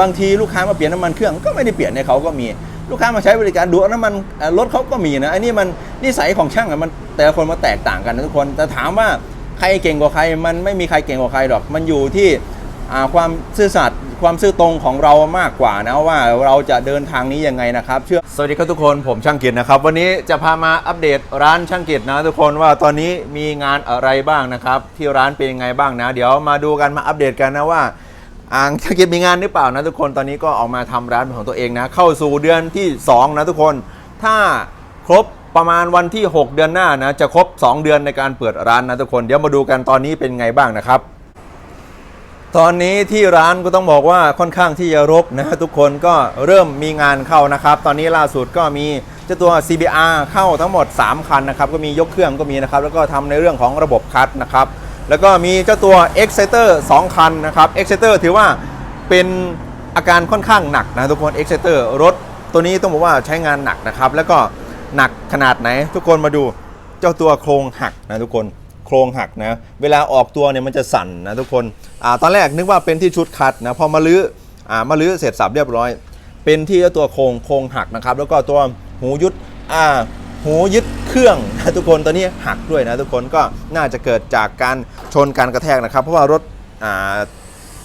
บางทีลูกค้ามาเปลี่ยนน้ำมันเครื่องก็ไม่ได้เปลี่ยนในเขาก็มีลูกค้ามาใช้บริการดูน้ำมันรถเขาก็มีนะอันนี้มันนิสัยของช่างอะมันแต่ละคนมาแตกต่างกันนะทุกคนแต่ถามว่าใครเก่งกว่าใครมันไม่มีใครเก่งกว่าใครหรอกมันอยู่ที่ความซื่อสัตย์ความซื่อตรงของเรามากกว่านะว่าเราจะเดินทางนี้ยังไงนะครับเชื่อสวัสดีครับทุกคนผมช่างกิจนะครับ วันนี้จะพามาอัปเดตร้านช่างกิจนะ ทุกคนว่าตอนนี้มีงานอะไรบ้างนะครับ ที่ร้านเป็นยังไงบ้างนะ เดี๋ยวมาดูกันมาอัปเดตกันนะว่า อ่างช่างกิจมีงานหรือเปล่านะทุกคนตอนนี้ก็ออกมาทำร้านของตัวเองนะ เข้าสู่เดือนที่ 2 นะทุกคน ถ้าครบประมาณวันที่ 6 เดือนหน้านะ จะครบ 2 เดือนในการเปิดร้านนะทุกคน เดี๋ยวมาดูกันตอนนี้เป็นไงบ้างนะครับ ตอนนี้ที่ร้านก็ต้องบอกว่าค่อนข้างที่จะรกนะทุกคนก็เริ่มมีงานเข้านะครับ ตอนนี้ล่าสุดก็มีเจ้าตัว CBR เข้าทั้งหมด 3 คันนะครับ ก็มียกเครื่องก็มีนะครับ แล้วก็ทำในเรื่องของระบบคัดนะครับ แล้วก็มีเจ้าตัว Exciter 2 คันนะครับ Exciter ถือว่าเป็นอาการค่อนข้างหนักนะทุกคน Exciter รถตัวนี้ต้องบอกว่าใช้งานหนักนะครับ แล้วก็หนักขนาดไหน ทุกคนมาดูเจ้าตัวโครงหักนะทุกคนโครงหักนะเวลาออกตัวเนี่ยมันจะสั่นนะทุกคนอ่าตอนแรกนึกว่าเป็นที่ชุดคัดนะพอมาลื้ออ่ามาลื้อเสร็จสับเรียบร้อย เป็นที่เจ้าตัวโครงโครงหักนะครับ แล้วก็ตัวหูยุดอ่า หูยึดเครื่องนะทุกคนตัวนี้หักด้วยนะทุกคนก็น่าจะเกิดจากการชนการกระแทกนะครับ เพราะว่ารถอ่า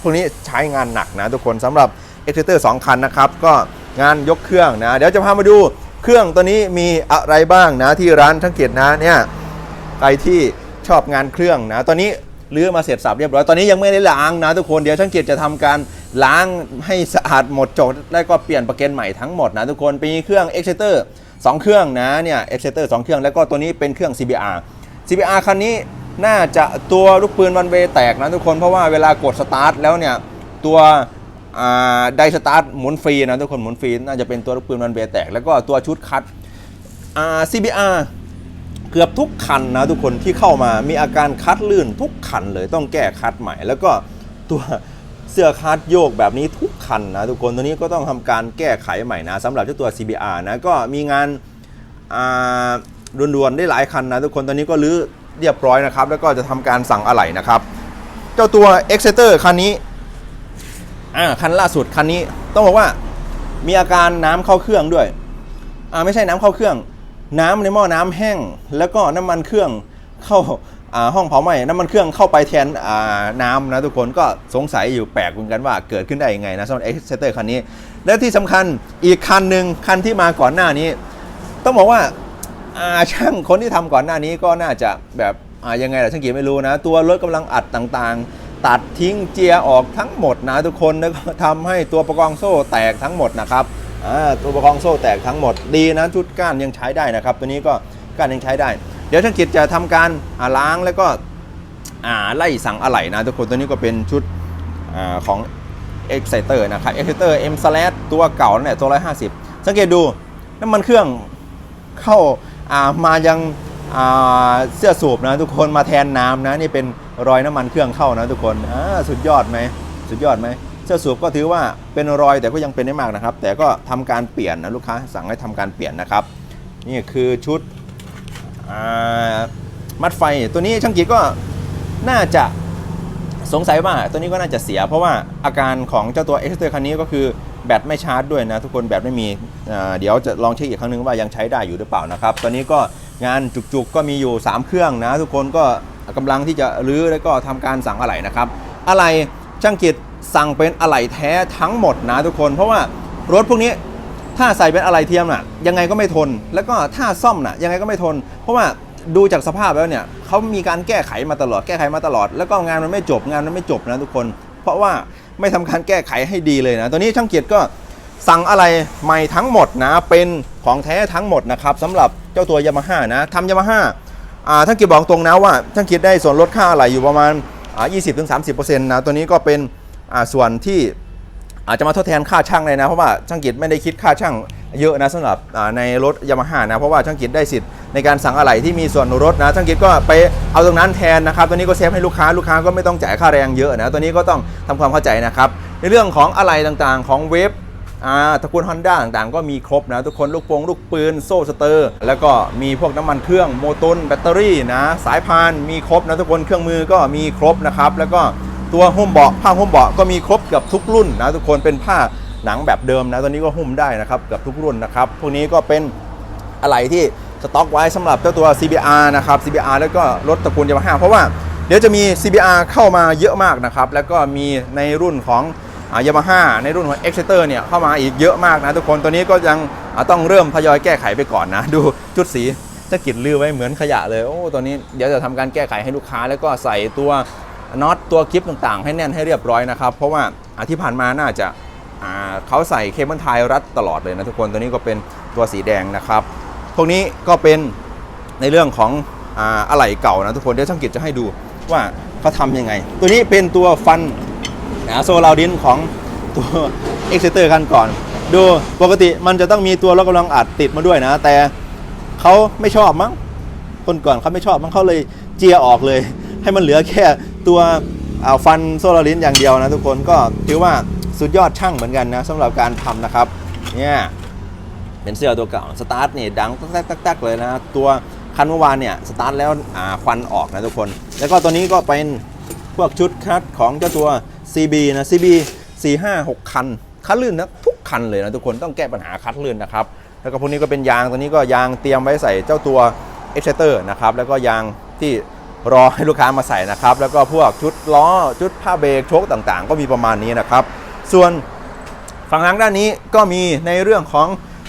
พวกนี้ใช้งานหนักนะทุกคนสำหรับ e x c e t e r 2คันนะครับก็งานยกเครื่องนะเดี๋ยวจะพามาดูเครื่องตัวนี้มีอะไรบ้างนะที่ร้านทั้งเกียรตินะเนี่ยใครที่ชอบงานเครื่องนะตอนนี้รื้อมาเสร็จสับเรียบร้อยตอนนี้ยังไม่ได้ล้างนะทุกคนเดี๋ยวช่างเกียรติจะทำการล้างให้สะอาดหมดจดแล้วก็เปลี่ยนประเกนใหม่ทั้งหมดนะทุกคนป็นเครื่อง e x c e t e r 2 เครื่องนะเนี่ย e x c e t e r 2เครื่องแล้วก็ตัวนี้เป็นเครื่อง CBR CBR คันนี้น่าจะตัวลูกปืนวันเวแตกนะทุกคนเพราะว่าเวลากดสตาร์ทแล้วเนี่ยตัวไดสตาร์ทหมุนฟรีนะทุกคนหมุนฟรีน่าจะเป็นตัวลูกปืนวันเวแตก แล้วก็ตัวชุดคัดอ่า CBR เกือบทุกคันนะทุกคนที่เข้ามามีอาการคัดลื่นทุกคันเลยต้องแก้คัดใหม่ แล้วก็ตัว เสื้อคัดโยกแบบนี้ทุกคันนะทุกคนตัวนี้ก็ต้องทำการแก้ไขใหม่นะสำหรับเจ้าตัว CBR นะก็มีงานอ่าด่วนๆได้หลายคันนะทุกคนตอนนี้ก็รื้อเรียบร้อยนะครับ แล้วก็จะทำการสั่งอะไหล่นะครับ เจ้าตัว Exciter คันนี้อ่าคันล่าสุดคันนี้ต้องบอกว่ามีอาการน้ำเข้าเครื่องด้วยอ่าไม่ใช่น้ำเข้าเครื่อง น้ำในหม้อน้ำแห้ง แล้วก็น้ำมันเครื่องเข้า ห้องเผาไหม้น้ำมันเครื่องเข้าไปแทนน้ำนะทุกคนก็สงสัยอยู่แปลกเหมือนกันว่าเกิดขึ้นได้ยังไงนะสำหรับ Exciter คันนี้ และที่สำคัญอีกคันหนึ่งคันที่มาก่อนหน้านี้ ต้องบอกว่าาช่างคนที่ทำก่อนหน้านี้ก็น่าจะแบบยังไงล่ะช่างกียรติไม่รู้นะ ตัวรถกำลังอัดต่างๆ ตัดทิ้งเจียออกทั้งหมดนะทุกคนแล้วก็ทำให้ตัวประกองโซ่แตกทั้งหมดนะครับตัวประกองโซ่แตกทั้งหมดดีนะชุดก้านยังใช้ได้นะครับ ตัวนี้ก็ก้านยังใช้ได้ เดี๋ยวช่างกิจะทำการล้างแล้วก็ไล่สั่งอะไหล่นะทุกคนตัวนี้ก็เป็นชุดอของ Exciter นะครับ Exciter M slash ตัวเก่าเนี่ยตัว150สังเกตดูน้ำมันเครื่องเข้าามายังเสื้อสูบนะทุกคนมาแทนน้ำนะนี่เป็นรอยน้ำมันเครื่องเข้านะทุกคนสุดยอดไหมสุดยอดไหมเสื้อสูบก็ถือว่าเป็นรอยแต่ก็ยังเป็นได้มากนะครับ แต่ก็ทำการเปลี่ยนนะลูกค้าสั่งให้ทำการเปลี่ยนนะครับ นี่คือชุด มัดไฟตัวนี้ช่างกีก็น่าจะสงสัยว่าตัวนี้ก็น่าจะเสีย เพราะว่าอาการของเจ้าตัว e x t e r คันนี้ก็คือแบตไม่ชาร์จด้วยนะทุกคนแบตไม่มีเดี๋ยวจะลองเช็คอีกครั้งนึงว่ายังใช้ได้อยู่หรือเปล่านะครับตอนนี้ก็งานจุกๆก็มีอยู่ 3 เครื่องนะทุกคนก็กำลังที่จะรื้อแล้วก็ทำการสั่งอะไหล่นะครับอะไหล่ช่างกิจสั่งเป็นอะไหล่แท้ทั้งหมดนะทุกคน เพราะว่ารถพวกนี้ ถ้าใส่เป็นอะไหล่เทียมน่ะยังไงก็ไม่ทน แล้วก็ถ้าซ่อมน่ะยังไงก็ไม่ทน เพราะว่าดูจากสภาพแล้วเนี่ยเขามีการแก้ไขมาตลอดแก้ไขมาตลอด แล้วก็งานมันไม่จบงานมันไม่จบนะทุกคน เพราะว่าไม่ทำการแก้ไขให้ดีเลยนะตัวนี้ช่างเกียรติก็สั่งอะไรใหม่ทั้งหมดนะเป็นของแท้ทั้งหมดนะครับสำหรับเจ้าตัวยามาฮ่านะทำยามาฮ่าอ่าช่างเกียรติบอกตรงนะว่าช่างเกียรติได้ส่วนลดค่าอะไหล่อยู่ประมาณอ่า20-30%นะตัวนี้ก็เป็นอ่าส่วนที่ อาจจะมาทดแทนค่าช่างเลยนะ เพราะว่าช่างกิจไม่ได้คิดค่าช่างเยอะนะสำหรับในรถยามาฮ่านะ เพราะว่าช่างกิจได้สิทธิ์ในการสั่งอะไหล่ที่มีส่วนลดนะช่างกิจก็ไปเอาตรงนั้นแทนนะครับตัวนี้ก็เซฟให้ลูกค้าลูกค้าก็ไม่ต้องจ่ายค่าแรงเยอะนะตัวนี้ก็ต้องทำความเข้าใจนะครับ ในเรื่องของอะไหล่ต่างๆ ของเวฟตระกูลฮอนด้าต่างๆ ก็มีครบนะ ทุกคนลูกโป่งลูกปืน โซ่สเตอร์ แล้วก็มีพวกน้ำมันเครื่องโมตุนแบตเตอรี่นะ สายพานมีครบนะทุกคนเครื่องมือก็มีครบนะครับ แล้วก็ ตัวหุ้มเบาะผ้าหุ้มเบาะก็มีครบเกับทุกรุ่นนะทุกคนเป็นผ้าหนังแบบเดิมนะตัวนี้ก็หุ้มได้นะครับเกับทุกรุ่นนะครับพวกนี้ก็เป็นอะไรที่สต็อกไว้สำหรับเจ้าตัว CBR นะครับ CBR แล้วก็รถตระกูลยามาฮ่าเพราะว่าเดี๋ยวจะมี CBR เข้ามาเยอะมากนะครับแล้วก็มีในรุ่นของยามาฮ่าในรุ่นของ Exciter เนี่ยเข้ามาอีกเยอะมากนะทุกคนตัวนี้ก็ยังต้องเริ่มทยอยแก้ไขไปก่อนนะ ดูชุดสีจะกิดลือไว้เหมือนขยะเลยโอ้ตัวนี้เดี๋ยวจะทำการแก้ไขให้ลูกค้าแล้วก็ใส่ตัว น็อตตัวคลิปต่างๆ ให้แน่นให้เรียบร้อยนะครับ เพราะว่าอาที่ผ่านมาน่าจะาเขาใส่เคเบิลไทยรัดตลอดเลยนะทุกคนตัวนี้ก็เป็นตัวสีแดงนะครับ พวกนี้ก็เป็นในเรื่องของออะไหล่เก่านะทุกคนเดี๋ยวช่างกิจจะให้ดูว่าเขาทำยังไง ตัวนี้เป็นตัวฟันนะโซลาดินของตัว e x c e t e r กันก่อน ดูปกติมันจะต้องมีตัวล็อกำลังอัดติดมาด้วยนะ แต่เขาไม่ชอบมั้งคนก่อนเขาไม่ชอบมั้งเขาเลยเจียออกเลย ให้มันเหลือแค่ ตัวอ่าฟันโซลาดินอย่างเดียวนะทุกคนก็ถือว่าสุดยอดช่างเหมือนกันนะสำหรับการทำนะครับเนี่ยเป็นเสื้อตัวเก่าสตาร์ทนี่ดังตักตักตักเลยนะตัวคันเมื่อวานเนี่ยสตาร์ทแล้วอ่าควันออกนะทุกคน แล้วก็ตัวนี้ก็เป็นพวกชุดคัดของเจ้าตัว CB นะ CB 4 5 6 คัน คัดลื่นนะทุกคันเลยนะทุกคนต้องแก้ปัญหาคัดลื่นนะครับแล้วก็พวกนี้ก็เป็นยางตัวนี้ก็ยางเตรียมไว้ใส่เจ้าตัว e x c e t e r นะครับแล้วก็ยางที่ รอให้ลูกค้ามาใส่นะครับ แล้วก็พวกชุดล้อชุดผ้าเบรกโชคต่างๆ ก็มีประมาณนี้นะครับ ส่วนฝั่งทางด้านนี้ก็มีในเรื่องของ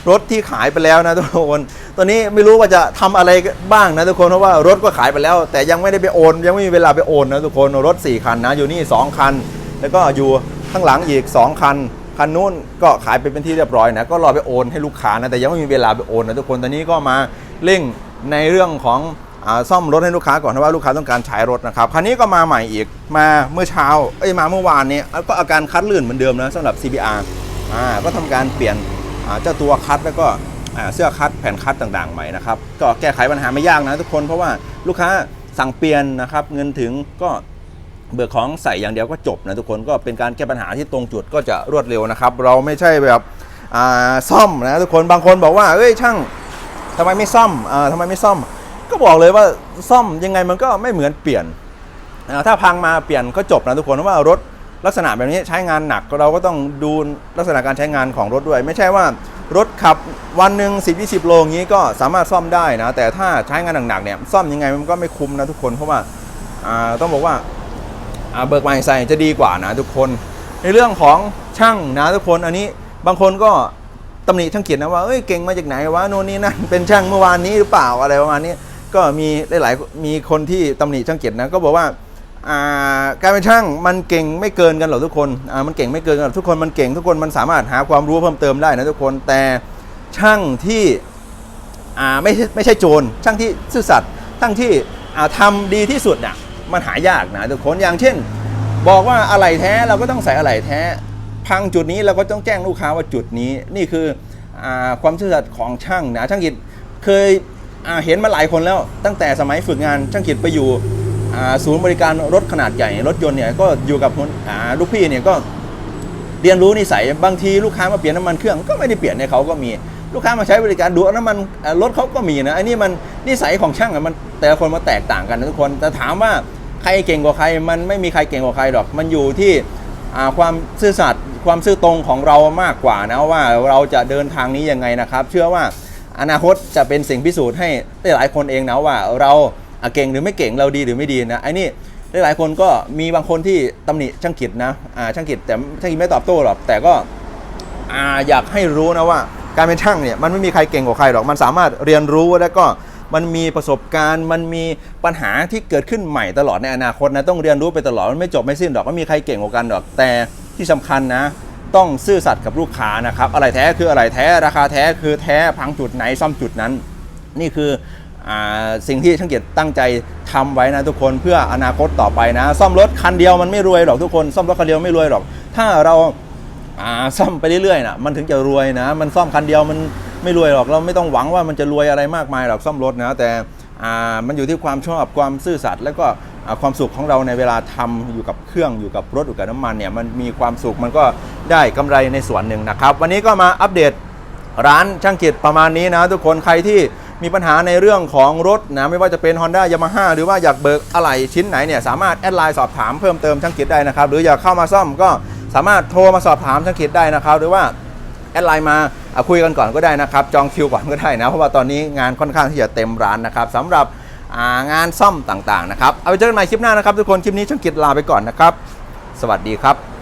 รถที่ขายไปแล้วนะทุกคนตอนนี้ไม่รู้ว่าจะทำอะไรบ้างนะทุกคนเพราะว่ารถก็ขายไปแล้ว แต่ยังไม่ได้ไปโอน ยังไม่มีเวลาไปโอนนะทุกคนรถ 4 คันนะอยู่นี่ 2 คัน แล้วก็อยู่ข้างหลังอีก 2 คัน คันนู้นก็ขายไปเป็นที่เรียบร้อยนะก็รอไปโอนให้ลูกค้านะแต่ยังไม่มีเวลาไปโอนนะทุกคนตอนนี้ก็มาเร่งในเรื่องของ ซ่อมรถให้ลูกค้าก่อนเพราะว่าลูกค้าต้องการใช้รถนะครับคันนี้ก็มาใหม่อีกมาเมื่อเช้าเอ้ยมาเมื่อวานนี้ก็อาการคัดลื่นเหมือนเดิมนะสำหรับ CBR อ่าก็ทำการเปลี่ยนเจ้าตัวคัดแล้วก็เสื้อคัดแผ่นคัดต่างๆใหม่นะครับก็แก้ไขปัญหาไม่ยากนะทุกคนเพราะว่าลูกค้าสั่งเปลี่ยนนะครับเงินถึงก็เบิกของใส่อย่างเดียวก็จบนะทุกคนก็เป็นการแก้ปัญหาที่ตรงจุดก็จะรวดเร็วนะครับ เราไม่ใช่แบบซ่อมนะทุกคนบางคนบอกว่าเอ้ยช่างทำไมไม่ซ่อมอทำไมไม่ซ่อม ก็บอกเลยว่าซ่อมยังไงมันก็ไม่เหมือนเปลี่ยน ถ้าพังมาเปลี่ยนก็จบนะทุกคนเพราะว่ารถลักษณะแบบนี้ใช้งานหนักเราก็ต้องดูลักษณะการใช้งานของรถด้วย ไม่ใช่ว่ารถขับวันหนึ่ง10 20 โลงี้ก็สามารถซ่อมได้นะ แต่ถ้าใช้งานหนักๆเนี่ยซ่อมยังไงมันก็ไม่คุ้มนะทุกคนเพราะว่าาต้องบอกว่าอ่าเบิกใหม่ใส่จะดีกว่านะทุกคน ในเรื่องของช่างนะทุกคนอันนี้บางคนก็ตำหนิช่างเกียรตินะว่าเอ้ยเก่งมาจากไหนวะโน่นนี่นั่นเป็นช่างเมื่อวานนี้หรือเปล่าอะไรประมาณนี้ ก็มีหลายๆมีคนที่ตำหนิช่างเกียรตินะก็บอกว่าการเป็นช่างมันเก่งไม่เกินกันหรอกทุกคนมันเก่งไม่เกินกันทุกคนมันเก่งทุกคนมันสามารถหาความรู้เพิ่มเติมได้นะทุกคนแต่ช่างที่ไม่ใช่ไม่ใช่โจรช่างที่ซื่อสัตย์ช่างที่อ่าทำดีที่สุดน่ะมันหายากนะทุกคนอย่างเช่น บอกว่าอะไหล่แท้เราก็ต้องใส่อะไหล่แท้ พังจุดนี้เราก็ต้องแจ้งลูกค้าว่าจุดนี้ นี่คืออความซื่อสัตย์ของช่างนะช่างกิจเคย เห็นมาหลายคนแล้วตั้งแต่สมัยฝึกงานช่างกิจไปอยู่ศูนย์บริการรถขนาดใหญ่รถยนต์เนี่ยก็อยู่กับลูกพี่เนี่ยก็เรียนรู้นิสัยบางทีลูกค้ามาเปลี่ยนน้ำมันเครื่องก็ไม่ได้เปลี่ยนให้เขาก็มีลูกค้ามาใช้บริการดูน้ำมันรถเขาก็มีนะอันนี้มันนิสัยของช่างมันแต่ละคนมาแตกต่างกันทุกคนแต่ถามว่าใครเก่งกว่าใครมันไม่มีใครเก่งกว่าใครหรอก มันอยู่ที่ความซื่อสัตย์ความซื่อตรงของเรามากกว่านะว่าเราจะเดินทางนี้ยังไงนะครับ เชื่อว่า อนาคตจะเป็นสิ่งพิสูจน์ให้ได้หลายคนเองนะว่าเราเก่งหรือไม่เก่งเราดีหรือไม่ดีนะไอ้นี่หลายคนก็มีบางคนที่ตำหนิช่างกิจนะอ่าช่างกิจแต่ช่างกิจไม่ตอบโต้หรอกแต่ก็อ่าอยากให้รู้นะว่า การเป็นช่างเนี่ยมันไม่มีใครเก่งกว่าใครหรอกมันสามารถเรียนรู้แล้วก็มันมีประสบการณ์ มันมีปัญหาที่เกิดขึ้นใหม่ตลอดในอนาคตนะต้องเรียนรู้ไปตลอดมันไม่จบไม่สิ้นหรอกไม่มีใครเก่งกว่ากันหรอกแต่ที่สำคัญนะ ต้องซื่อสัตย์กับลูกค้านะครับ อะไรแท้คืออะไรแท้ราคาแท้คือแท้พังจุดไหนซ่อมจุดนั้น นี่คืออสิ่งที่ช่างเกียรติตั้งใจทำไว้นะทุกคนเพื่ออนาคตต่อไปนะ ซ่อมรถคันเดียวมันไม่รวยหรอกทุกคนซ่อมรถคันเดียวไม่รวยหรอก ถ้าเราซ่อมไปเรื่อยๆนะมันถึงจะรวยนะ มันซ่อมคันเดียวมันไม่รวยหรอกเราไม่ต้องหวังว่ามันจะรวยอะไรมากมายหรอกซ่อมรถนะแต่มันอยู่ที่ความชอบความซื่อสัตย์แล้วก็ความสุขของเราในเวลาทำอยู่กับเครื่องอยู่กับรถอยู่กับน้ำมันเนี่ยมันมีความสุขมันก็ ได้กำไรในส่วนหนึ่งนะครับ วันนี้ก็มาอัปเดตร้านช่างกิจประมาณนี้นะทุกคนใครที่มีปัญหาในเรื่องของรถนะไม่ว่าจะเป็น Honda Yamaha หรือว่าอยากเบิกอะไหล่ชิ้นไหนเนี่ยสามารถแอดไลน์สอบถามเพิ่มเติมช่างกิจได้นะครับ หรืออยากเข้ามาซ่อมก็สามารถโทรมาสอบถามช่างกิจได้นะครับ หรือว่าแอดไลน์มาคุยกันก่อนก็ได้นะครับ จองคิวก่อนก็ได้นะ เพราะว่าตอนนี้งานค่อนข้างที่จะเต็มร้านนะครับสำหรับางานซ่อมต่างๆนะครับ เอาไปเจอกันใหม่คลิปหน้านะครับ ทุกคนคลิปนี้ช่างกิจลาไปก่อนนะครับ สวัสดีครับ